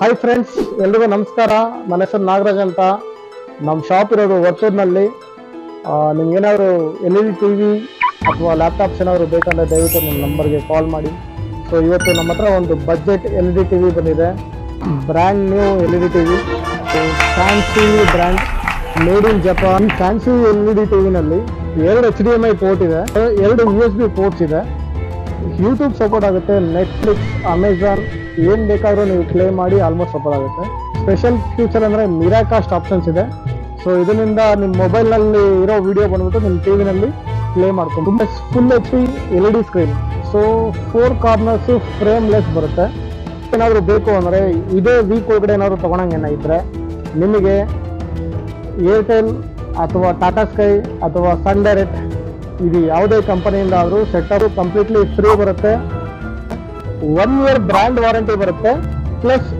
Hi friends ಎಲ್ರಿಗೂ ನಮಸ್ಕಾರ. ನನ್ನ ಹೆಸರು ನಾಗರಾಜ್ ಅಂತ. ನಮ್ಮ ಶಾಪ್ ಇರೋದು ವರ್ತೂರಿನಲ್ಲಿ ನಿಮ್ಗೇನಾದ್ರು L E D T V ಅಥವಾ ಲ್ಯಾಪ್ಟಾಪ್ಸ್ ಏನಾದರೂ ಬೇಕಂದರೆ ದಯವಿಟ್ಟು ನಿಮ್ಮ ನಂಬರ್ಗೆ ಕಾಲ್ ಮಾಡಿ. ಸೊ ಇವತ್ತು ನಮ್ಮ ಹತ್ರ ಒಂದು budget L E D T V ಬಂದಿದೆ. Brand new L E D T V fancy brand made in Japan fancy L E D T ವಿನಲ್ಲಿ ಎರಡು H D M I port ಇದೆ. ಎರಡು ಯು ಎಸ್ ಬಿ ಪೋರ್ಟ್ಸ್ ಇದೆ. YouTube support ಆಗುತ್ತೆ Netflix Amazon ಏನ್ ಬೇಕಾದರೂ ನೀವು play ಮಾಡಿ almost support ಆಗುತ್ತೆ. ಸ್ಪೆಷಲ್ ಫ್ಯೂಚರ್ ಅಂದ್ರೆ ಮಿರಾಕಾಸ್ಟ್ ಆಪ್ಷನ್ಸ್ ಇದೆ. ಸೊ ಇದರಿಂದ ನಿಮ್ಮ ಮೊಬೈಲ್ನಲ್ಲಿ ಇರೋ ವಿಡಿಯೋ ಬಂದ್ಬಿಟ್ಟು ನಿಮ್ಮ ಟಿ ವಿನಲ್ಲಿ ಪ್ಲೇ ಮಾಡ್ಕೊಂಡು full H P L E D screen so four corners frame less ಬರುತ್ತೆ. ಏನಾದರೂ ಬೇಕು ಅಂದರೆ ಇದೇ ವೀಕ್ ಒಳಗಡೆ ಏನಾದ್ರು ತಗೊಳಂಗೇನ ಇದ್ರೆ ನಿಮಗೆ ಏರ್ಟೆಲ್ ಅಥವಾ ಟಾಟಾ ಸ್ಕೈ ಅಥವಾ ಸನ್ ಡೈರೆಕ್ಟ್ ಇದು ಯಾವುದೇ ಕಂಪನಿಯಿಂದ ಆದರೂ ಸೆಟ್ಟರು ಕಂಪ್ಲೀಟ್ಲಿ ಫ್ರೀ ಬರುತ್ತೆ. ಒನ್ ಇಯರ್ ಬ್ರ್ಯಾಂಡ್ ವಾರಂಟಿ ಬರುತ್ತೆ. ಪ್ಲಸ್